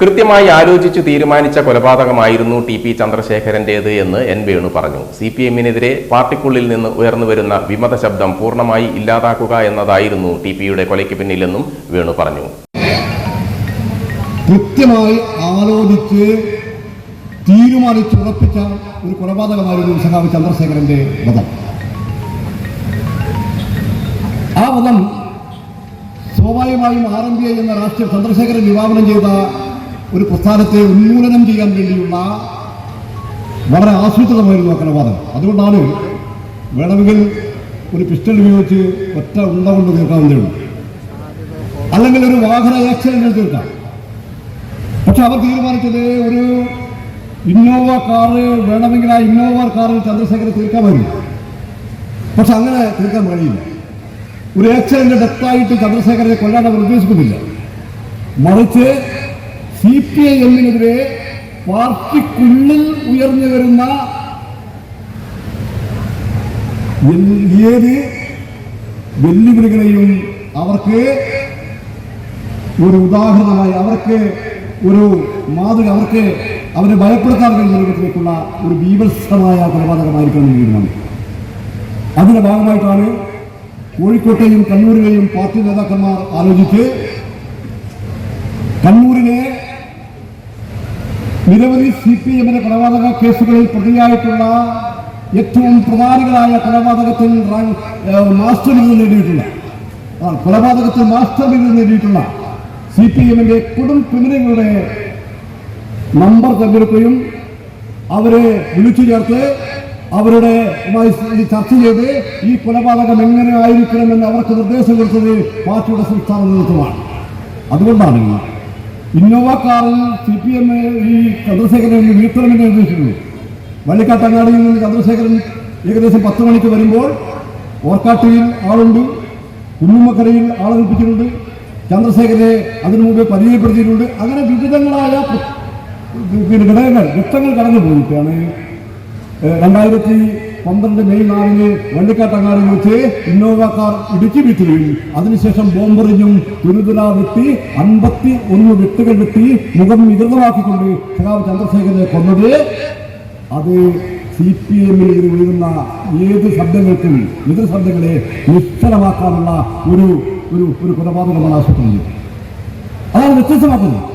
കൃത്യമായി ആലോചിച്ച് തീരുമാനിച്ച കൊലപാതകമായിരുന്നു ടി പി ചന്ദ്രശേഖരന്റേത് എന്ന് എൻ വേണു പറഞ്ഞു. സി പി എമ്മിനെതിരെ പാർട്ടിക്കുള്ളിൽ നിന്ന് ഉയർന്നുവരുന്ന വിമത ശബ്ദം പൂർണമായി ഇല്ലാതാക്കുക എന്നതായിരുന്നു ടി പിയുടെ കൊലയ്ക്ക് പിന്നിലെന്നും വേണു പറഞ്ഞു. കൃത്യമായി ആലോചിച്ച് തീരുമാനിച്ചുറപ്പിച്ച ഒരു കൊലപാതകമായിരുന്നു സഖാവ് ചന്ദ്രശേഖരന്റെ വധം. ആ വധം സ്വാഭാവികമായും ആർ എം എന്ന രാഷ്ട്രീയ ചന്ദ്രശേഖരൻ വിഭാവനം ചെയ്ത ഒരു പ്രസ്ഥാനത്തെ ഉന്മൂലനം ചെയ്യാൻ വേണ്ടിയുള്ള വളരെ ആസൂത്രിതമായിരുന്നു ആ കൊലപാതകം. അതുകൊണ്ടാണ് വേണമെങ്കിൽ ഒരു പിസ്റ്റൾ ഉപയോഗിച്ച് ഒറ്റ ഉണ്ട കൊണ്ട് തീർക്കാവുന്നതേ ഉള്ളൂ. അല്ലെങ്കിൽ ഒരു വാഹന ആക്സിഡന്റ് തീർക്കാം. പക്ഷെ അവർ തീരുമാനിച്ചത് ഒരു ഇന്നോവ കാറ് വേണമെങ്കിൽ ആ ഇന്നോവ കാറിൽ ചന്ദ്രശേഖരൻ തീർക്കാമായിരുന്നു പക്ഷെ അങ്ങനെ തീർക്കാൻ കഴിയില്ല. ഒരു ആക്സിഡന്റ് ഡെത്തായിട്ട് ചന്ദ്രശേഖരനെ കൊല്ലാൻ അവർ ഉദ്ദേശിക്കുന്നില്ല. മറിച്ച് സി പി ഐ എമ്മിനെതിരെ പാർട്ടിക്കുള്ളിൽ ഉയർന്നു വരുന്ന ഏത് വെല്ലുവിളികളെയും അവർക്ക് ഒരു ഉദാഹരണമായി അവർക്ക് ഒരു മാതൃക അവർക്ക് അവരെ ഭയപ്പെടുത്താൻ കഴിയുന്ന ഒരു ബീഭത്സമായ കൊലപാതകമായിരിക്കണം തീരുമാനം അതിന്റെ ഭാഗമായിട്ടാണ് കോഴിക്കോട്ടെയും കണ്ണൂരിലെയും പാർട്ടി നേതാക്കന്മാർ ആലോചിച്ച് കണ്ണൂരിലെ നിരവധി സി പി എമ്മിന്റെ കൊലപാതക കേസുകളിൽ പ്രതിയായിട്ടുള്ള ഏറ്റവും പ്രധാനികളായ കൊലപാതകത്തിൽ മാസ്റ്റർ ബിരുദം നേടിയിട്ടുള്ള കൊലപാതകത്തിൽ മാസ്റ്റർ ബിരുദം നേടിയിട്ടുള്ള സി പി എമ്മിന്റെ കൊടും ക്രിമിനലുകളുടെ നമ്പർ തെരഞ്ഞെടുക്കുകയും അവരെ വിളിച്ചു ചേർത്ത് അവരുടെ ചർച്ച ചെയ്ത് ഈ കൊലപാതകം എങ്ങനെ ആയിരിക്കണമെന്ന് അവർക്ക് നിർദ്ദേശം കൊടുത്തത് പാർട്ടിയുടെ സംസ്ഥാന നേതൃത്വമാണ്. അതുകൊണ്ടാണ് ഇന്നോവ കാറിൽ സി പി എം ഈ ചന്ദ്രശേഖരൻ വീഴ്ത്തണമെന്ന് നിർദ്ദേശിച്ചിട്ടുണ്ട് വള്ളിക്കാട്ടങ്ങാടിയിൽ നിന്ന് ചന്ദ്രശേഖരൻ ഏകദേശം പത്ത് മണിക്ക് വരുമ്പോൾ ഓർക്കാട്ടിയിൽ ആളുണ്ട് കുഞ്ഞുമക്കരയിൽ ആളേൽപ്പിച്ചിട്ടുണ്ട് ചന്ദ്രശേഖരനെ അതിനു മുമ്പേ പരിചയപ്പെടുത്തിയിട്ടുണ്ട്. അങ്ങനെ വിവിധങ്ങളായ ഘടകങ്ങൾ ഘട്ടങ്ങൾ കടന്നു പോയിട്ടാണ് രണ്ടായിരത്തി പന്ത്രണ്ട് മെയ് നാലിന് വള്ളിക്കാട്ടങ്ങാടിൽ വെച്ച് ഇന്നോവ കാർ ഇടുക്കി വിറ്റുകയും അതിനുശേഷം ബോംബെറിഞ്ഞും തുരുതുര വെട്ടി അൻപത്തി ഒന്ന് വെട്ടുകൾ വെട്ടി മുഖം വികൃതമാക്കിക്കൊണ്ട് സഖാവ് ചന്ദ്രശേഖരനെ കൊന്നത്. അത് സി പി എമ്മിൽ ഉയരുന്ന ഏത് ശബ്ദങ്ങൾക്കും എതിർ ശബ്ദങ്ങളെ നിശ്ചലമാക്കാനുള്ള ഒരു ഒരു കൊലപാതകമാണ് ആസൂത്രണം അതാണ് വ്യത്യസ്തമാക്കുന്നത്.